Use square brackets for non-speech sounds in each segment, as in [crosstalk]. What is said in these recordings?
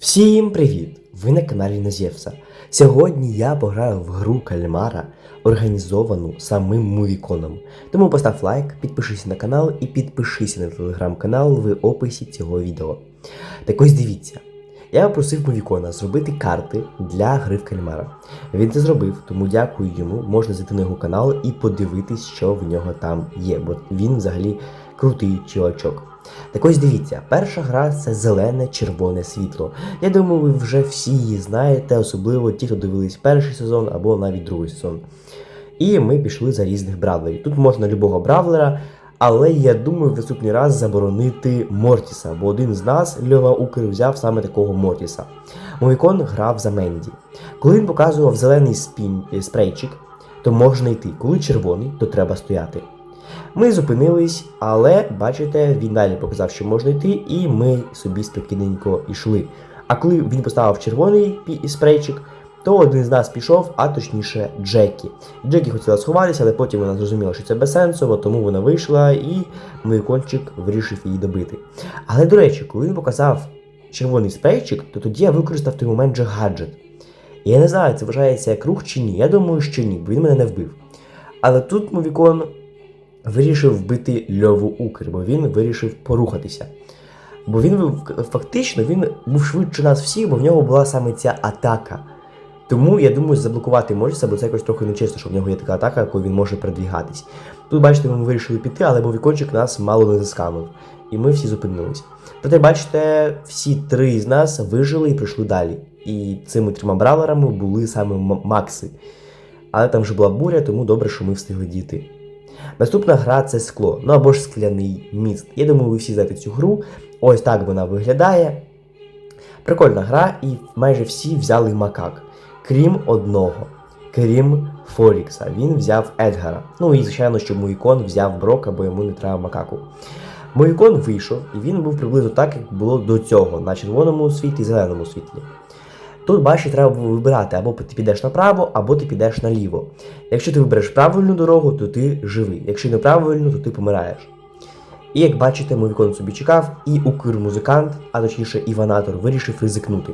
Всім привіт! Ви на каналі Назєвса. Сьогодні я пограю в гру Кальмара, організовану самим Мувіконом. Тому постав лайк, підпишись на канал і підпишися на телеграм-канал в описі цього відео. Так ось дивіться. Я попросив Мувікона зробити карти для гри в Кальмара. Він це зробив, тому дякую йому. Можна зайти на його канал і подивитись, що в нього там є, бо він взагалі крутий чувачок. Так ось дивіться, перша гра це зелене червоне світло. Я думаю, ви вже всі її знаєте, особливо ті, хто дивились перший сезон або навіть другий сезон. І ми пішли за різних бравлерів. Тут можна любого бравлера, але я думаю, в наступний раз заборонити Мортіса, бо один з нас, Льова Укр, взяв саме такого Мортіса. Мовікон грав за Менді. Коли він показував зелений спін, е, спрейчик, то можна йти. Коли червоний, то треба стояти. Ми зупинились, але бачите, він далі показав, що можна йти, і ми собі спокійненько йшли. А коли він поставив червоний спрейчик, то один з нас пішов, а точніше Джекі. Джекі хотіла сховатися, але потім вона зрозуміла, що це безсенсово, тому вона вийшла і кончик вирішив її добити. Але до речі, коли він показав червоний спрейчик, то тоді я використав той момент же гаджет. Я не знаю, це вважається як рух чи ні. Я думаю, що ні, бо він мене не вбив. Але тут Мовікон вирішив вбити Льову Укр, бо він вирішив порухатися. Бо він фактично він був швидше нас всіх, бо в нього була саме ця атака. Тому я думаю, заблокувати Моріса, бо це якось трохи нечесно, що в нього є така атака, якою він може передвігатись. Тут, бачите, ми вирішили піти, але Бовікончик нас мало не заскамив. І ми всі зупинились. Проте, бачите, всі три з нас вижили і прийшли далі. І цими трьома бравлерами були саме Макси. Але там вже була буря, тому добре, що ми встигли діти. Наступна гра це скло, ну або ж скляний міст. Я думаю, ви всі знаєте цю гру. Ось так вона виглядає. Прикольна гра, і майже всі взяли макак. Крім одного. Крім Форікса. Він взяв Едгара. Ну і, звичайно, що Муїкон взяв Брока, бо йому не треба макаку. Муїкон вийшов, і він був приблизно так, як було до цього, на червоному світлі і зеленому світлі. Тут, бачите, треба вибирати, або ти підеш направо, або ти підеш наліво. Якщо ти вибереш правильну дорогу, то ти живий. Якщо неправильну, то ти помираєш. І як бачите, Мовікон собі чекав, і укр-музикант, а точніше Іванатор, вирішив ризикнути.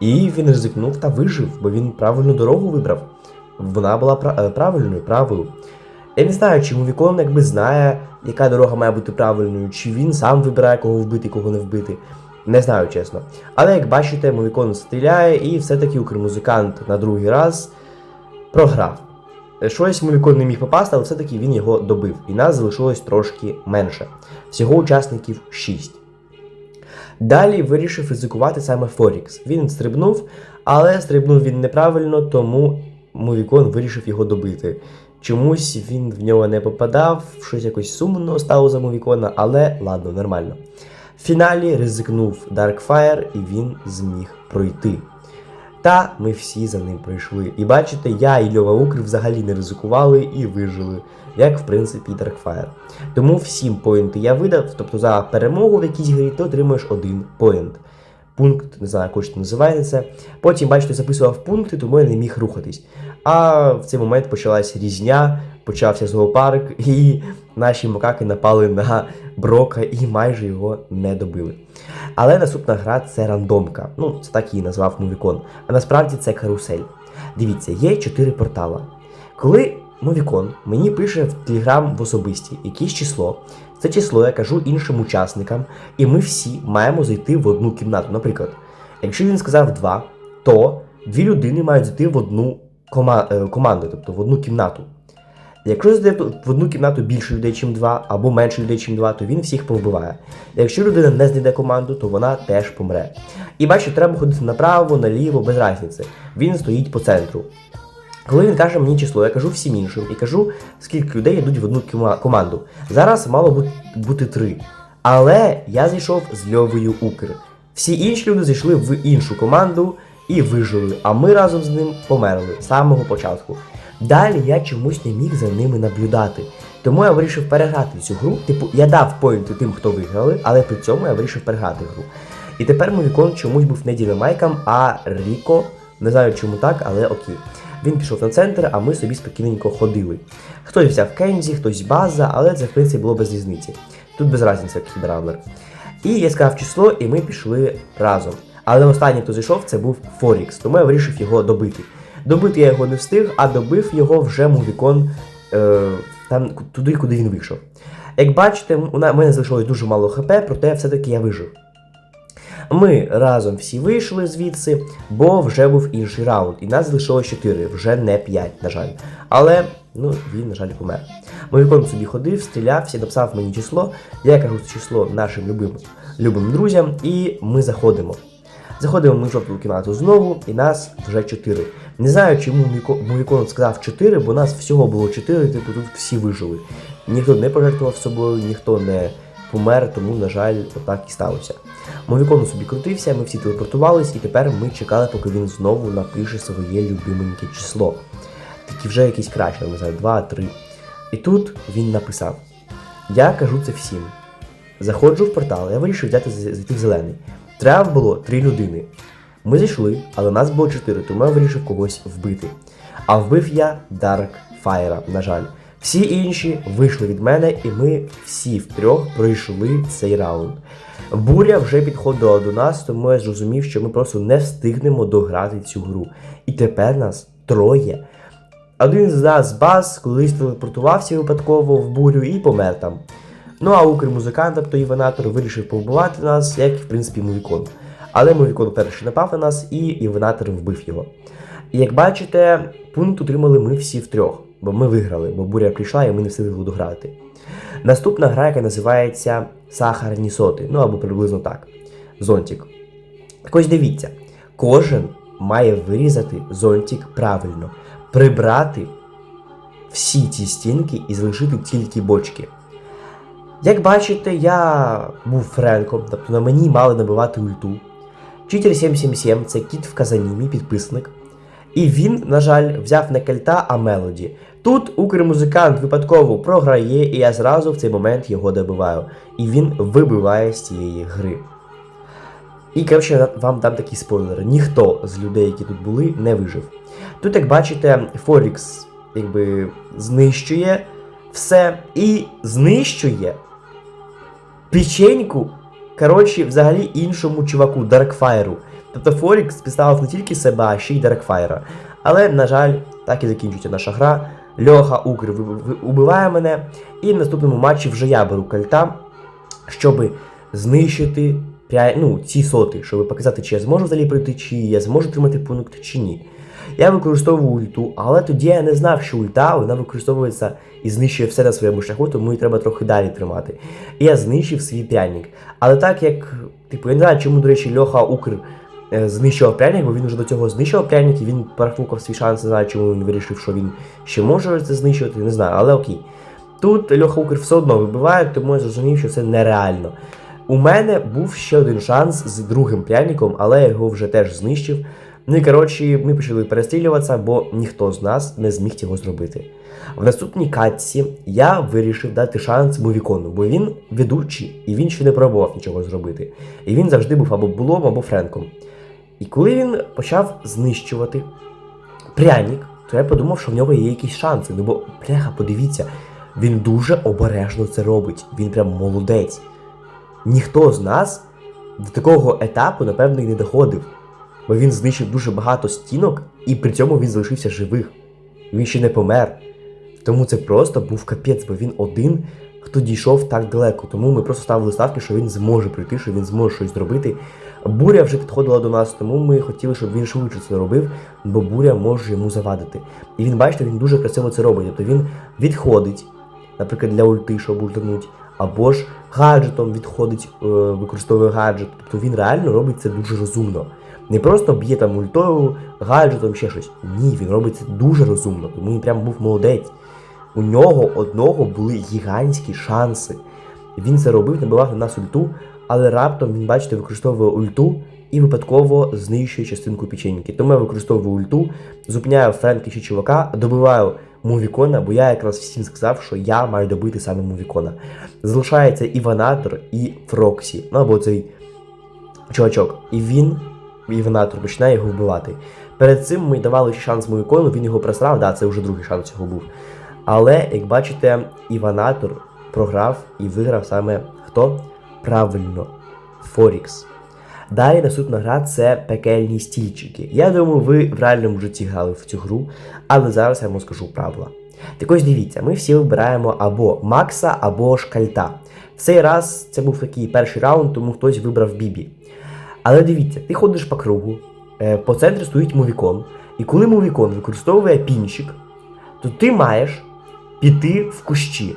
І він ризикнув та вижив, бо він правильну дорогу вибрав. Вона була е, правильною, правою. Я не знаю, чи Мовікон якби знає, яка дорога має бути правильною, чи він сам вибирає, кого вбити, кого не вбити. Не знаю, чесно. Але як бачите, Мовікон стріляє, і все-таки укр-музикант на другий раз програв. Щось Мовікон не міг попасти, але все-таки він його добив. І нас залишилось трошки менше. Всього учасників 6. Далі вирішив ризикувати саме Форікс. Він стрибнув, але стрибнув він неправильно, тому Мовікон вирішив його добити. Чомусь він в нього не попадав, щось якось сумно стало за Мовікона, але ладно, нормально. В фіналі ризикнув Darkfire і він зміг пройти. Та ми всі за ним пройшли. І бачите, я і Льова Укр взагалі не ризикували і вижили, як в принципі і Darkfire. Тому всім поінти я видав, тобто за перемогу в якійсь грі ти отримуєш один поінт. Пункт, не знаю, як це називається. Потім, бачите, записував пункти, тому я не міг рухатись. А в цей момент почалась різня, почався зоопарк, [laughs] і наші макаки напали на Брока і майже його не добили. Але наступна гра це рандомка. Ну, це так її назвав Мовікон. А насправді це карусель. Дивіться, є чотири портала. Коли Мовікон мені пише в Телеграм в особисті якесь число, це число я кажу іншим учасникам, і ми всі маємо зайти в одну кімнату. Наприклад, якщо він сказав два, то дві людини мають зайти в одну кома- е, команду, тобто в одну кімнату. Якщо зайде в одну кімнату більше людей, ніж два, або менше людей, ніж два, то він всіх повбиває. Якщо людина не знайде команду, то вона теж помре. І бачите, треба ходити направо, наліво, без різниці. Він стоїть по центру. Коли він каже мені число, я кажу всім іншим і кажу, скільки людей йдуть в одну команду. Зараз мало бути три. Але я зайшов з Льовою Укр. Всі інші люди зайшли в іншу команду і вижили, а ми разом з ним померли з самого початку. Далі я чомусь не міг за ними наблюдати. Тому я вирішив переграти цю гру. Типу, я дав поінти тим, хто виграли, але при цьому я вирішив переграти гру. І тепер Мовікон чомусь був не Дінамайком, а Ріко. Не знаю чому так, але окей. Він пішов на центр, а ми собі спокійненько ходили. Хтось взяв Кензі, хтось база, але це в принципі було без різниці. Тут без різниці, який бравлер. І я сказав число, і ми пішли разом. Але останній, хто зайшов, це був Форікс, тому я вирішив його добити. Добити я його не встиг, а добив його вже Мувікон е, там туди, куди він вийшов. Як бачите, у мене залишилось дуже мало хп, проте все-таки я вижив. Ми разом всі вийшли звідси, бо вже був інший раунд, і нас залишилось 4, вже не 5, на жаль. Але ну, він, на жаль, помер. Мовікон собі ходив, стрілявся, написав мені число. Я кажу це число нашим любим, любим друзям, і ми заходимо. Заходимо ми в жовту кімнату знову, і нас вже 4. Не знаю, чому Міко- Мовікон сказав 4, бо нас всього було 4, типу тут всі вижили. Ніхто не пожертвував собою, ніхто не помер, тому, на жаль, отак і сталося. Мовікон собі крутився, ми всі телепортувались, і тепер ми чекали, поки він знову напише своє любименьке число. Такі вже якісь краще, не знаю, 2, 3. І тут він написав: Я кажу це всім. Заходжу в портал, я вирішив взяти з- зайти в зелений. Треба було три людини. Ми зайшли, але нас було чотири, тому я вирішив когось вбити. А вбив я Дарк Файра, на жаль. Всі інші вийшли від мене, і ми всі втрьох пройшли цей раунд. Буря вже підходила до нас, тому я зрозумів, що ми просто не встигнемо дограти цю гру. І тепер нас троє. Один з нас бас колись телепортувався випадково в бурю і помер там. Ну а укр-музикант, тобто Іванатор, вирішив повбивати нас, як в принципі Мовікон. Але Мовікон перший напав на нас, і Іванатор вбив його. І як бачите, пункт отримали ми всі втрьох, бо ми виграли, бо буря прийшла і ми не встигли дограти. Наступна гра, яка називається Сахарні соти, ну або приблизно так. Зонтик. Так ось дивіться, кожен має вирізати зонтик правильно, прибрати всі ці стінки і залишити тільки бочки. Як бачите, я був Френком, тобто на мені мали набивати ульту. Читер 777 це кіт в казані, мій підписник. І він, на жаль, взяв не кальта, а мелоді. Тут укр-музикант випадково програє, і я зразу в цей момент його добиваю. І він вибиває з цієї гри. І коротше, вам дам такий спойлер: ніхто з людей, які тут були, не вижив. Тут, як бачите, Форікс якби знищує все і знищує печеньку, коротше, взагалі іншому чуваку, Даркфайру. Тобто Форікс підставив не тільки себе, а ще й Даркфайра. Але, на жаль, так і закінчується наша гра. Льоха Укр убиває мене, і в наступному матчі вже я беру кальта, щоб знищити ну, ці соти, щоб показати, чи я зможу взагалі пройти, чи я зможу тримати пункт, чи ні. Я використовую ульту, але тоді я не знав, що ульта вона використовується і знищує все на своєму шляху, тому її треба трохи далі тримати. І я знищив свій пряник. Але так як, типу, я не знаю, чому, до речі, Льоха Укр е, знищував пряник, бо він вже до цього знищував пряник, і він перефукав свій шанс, не знаю, чому він вирішив, що він ще може це знищувати, не знаю, але окей. Тут Льоха Укр все одно вибиває, тому я зрозумів, що це нереально. У мене був ще один шанс з другим пряником, але я його вже теж знищив. Ну і коротше, ми почали перестрілюватися, бо ніхто з нас не зміг цього зробити. В наступній катці я вирішив дати шанс Мувікону, бо він ведучий, і він ще не пробував нічого зробити. І він завжди був або Булом, або Френком. І коли він почав знищувати пряник, то я подумав, що в нього є якісь шанси. Ну бо, бляха, подивіться, він дуже обережно це робить. Він прям молодець. Ніхто з нас до такого етапу, напевно, і не доходив. Бо він знищив дуже багато стінок, і при цьому він залишився живих. Він ще не помер. Тому це просто був капець, бо він один, хто дійшов так далеко. Тому ми просто ставили ставки, що він зможе прийти, що він зможе щось зробити. Буря вже підходила до нас, тому ми хотіли, щоб він швидше це робив, бо буря може йому завадити. І він, бачите, він дуже красиво це робить. Тобто він відходить, наприклад, для ульти, щоб ультануть, або ж гаджетом відходить, е, використовує гаджет. Тобто він реально робить це дуже розумно. Не просто б'є там ультою, гаджетом, ще щось. Ні, він робить це дуже розумно, тому він прям був молодець. У нього одного були гігантські шанси. Він це робив, набивав на нас ульту, але раптом він, бачите, використовує ульту і випадково знищує частинку печеньки. Тому я використовую ульту, зупиняю Френки чи чувака, добиваю Мувікона, бо я якраз всім сказав, що я маю добити саме Мувікона. Залишається Іванатор і Фроксі, ну або цей чувачок. І він, Іванатор, починає його вбивати. Перед цим ми давали шанс Мувікону, він його просрав, да, це вже другий шанс його був. Але, як бачите, Іванатор програв і виграв саме хто? Правильно, Форікс. Далі наступна гра це пекельні стільчики. Я думаю, ви в реальному житті грали в цю гру, але зараз я вам скажу правила. Так ось дивіться, ми всі вибираємо або Макса, або Шкальта. В цей раз це був такий перший раунд, тому хтось вибрав Бібі. Але дивіться, ти ходиш по кругу, е, по центрі стоїть мувікон, і коли мувікон використовує пінчик, то ти маєш піти в кущі.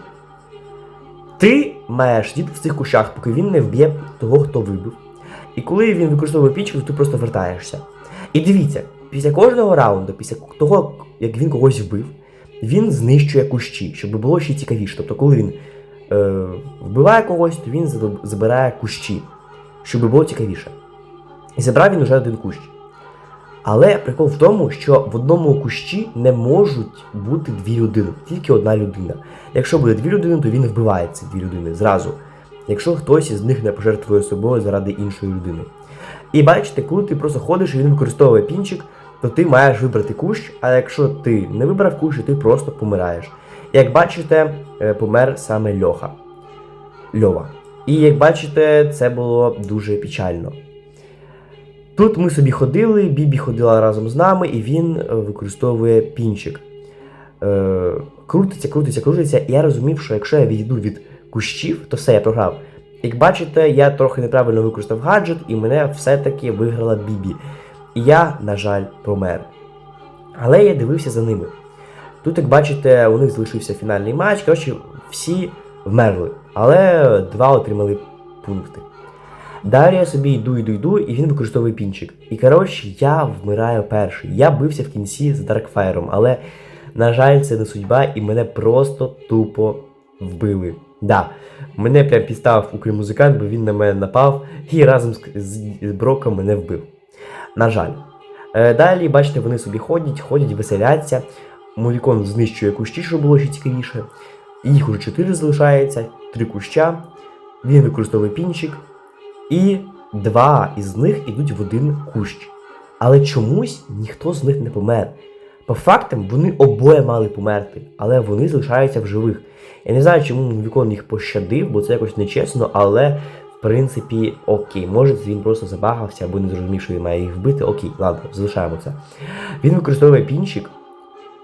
Ти маєш сидіти в цих кущах, поки він не вб'є того, хто вибив. І коли він використовує пінчик, то ти просто вертаєшся. І дивіться, після кожного раунду, після того, як він когось вбив, він знищує кущі, щоб було ще цікавіше. Тобто, коли він е, вбиває когось, то він забирає кущі, щоб було цікавіше. І забрав він уже один кущ. Але прикол в тому, що в одному кущі не можуть бути дві людини, тільки одна людина. Якщо буде дві людини, то він вбиває ці дві людини зразу. Якщо хтось із них не пожертвує собою заради іншої людини. І бачите, коли ти просто ходиш і він використовує пінчик, то ти маєш вибрати кущ, а якщо ти не вибрав кущ, ти просто помираєш. Як бачите, е, помер саме Льоха. Льова. І як бачите, це було дуже печально. Тут ми собі ходили, Бібі ходила разом з нами, і він е, використовує пінчик. Е, крутиться, крутиться, крутиться, і я розумів, що якщо я відійду від кущів, то все, я програв. Як бачите, я трохи неправильно використав гаджет, і мене все-таки виграла Бібі. І я, на жаль, помер. Але я дивився за ними. Тут, як бачите, у них залишився фінальний матч. Коротше, всі вмерли, але два отримали пункти. Далі я собі йду, йду, йду, і він використовує пінчик. І коротше, я вмираю перший. Я бився в кінці з Даркфайром, але, на жаль, це не судьба, і мене просто тупо вбили. Да, мене прям підставив укрмузикант, бо він на мене напав і разом з, з, з Броком мене вбив. На жаль. Е, далі, бачите, вони собі ходять, ходять, веселяться. Мовікон знищує кущі, щоб було ще цікавіше. Їх уже чотири залишається, три куща. Він використовує пінчик. І два із них ідуть в один кущ. Але чомусь ніхто з них не помер. По фактам вони обоє мали померти, але вони залишаються в живих. Я не знаю, чому Вікон їх пощадив, бо це якось нечесно, але в принципі окей. Може він просто забагався або не зрозумів, що він має їх вбити. Окей, ладно, залишаємо це. Він використовує пінчик,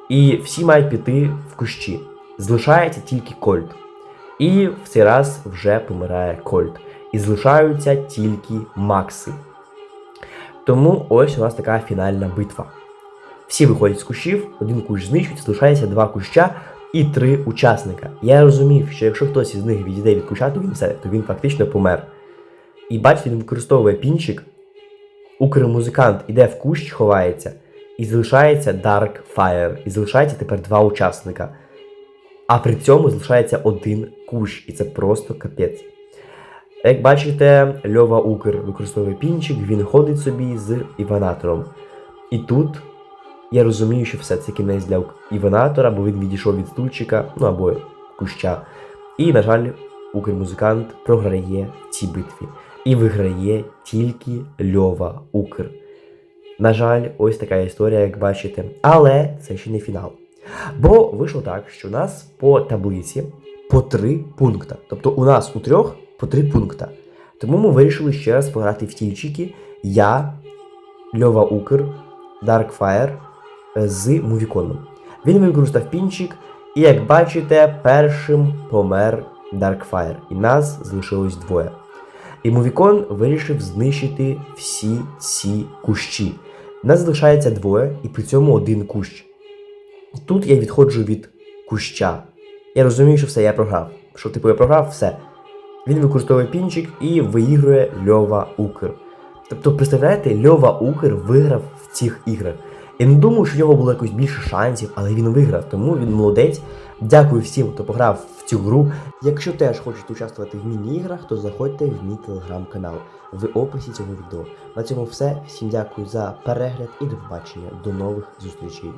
і всі мають піти в кущі. Залишається тільки Кольт. І в цей раз вже помирає Кольт. І залишаються тільки Макси. Тому ось у нас така фінальна битва. Всі виходять з кущів, один кущ знищують, залишається два куща і три учасника. Я розумів, що якщо хтось із них відійде від куща, то він все, то він фактично помер. І бачите, він використовує пінчик, укрмузикант іде в кущ, ховається, і залишається Dark Fire. І залишається тепер два учасника. А при цьому залишається один кущ, і це просто капець. Як бачите, Льова Укр використовує пінчик, він ходить собі з Іванатором. І тут я розумію, що все це кінець для Іванатора, бо він відійшов від стульчика, ну або куща. І, на жаль, Укр-музикант програє в цій битві. І виграє тільки Льова Укр. На жаль, ось така історія, як бачите. Але це ще не фінал. Бо вийшло так, що у нас по таблиці по три пункта. Тобто у нас у трьох по три пункта. Тому ми вирішили ще раз пограти в тільчики. Я, Льова Укр, Darkfire е, з Мувіконом. Він використав пінчик, і як бачите, першим помер Darkfire. І нас залишилось двоє. І Мувікон вирішив знищити всі ці кущі. Нас залишається двоє, і при цьому один кущ. Тут я відходжу від куща. Я розумію, що все, я програв. Що типу я програв, все. Він використовує пінчик і виігрує Льова Укр. Тобто, представляєте, Льова Укр виграв в цих іграх. Я не думаю, що в нього було якось більше шансів, але він виграв, тому він молодець. Дякую всім, хто пограв в цю гру. Якщо теж хочете участвувати в міні-іграх, то заходьте в мій телеграм-канал в описі цього відео. На цьому все. Всім дякую за перегляд і до побачення. До нових зустрічей.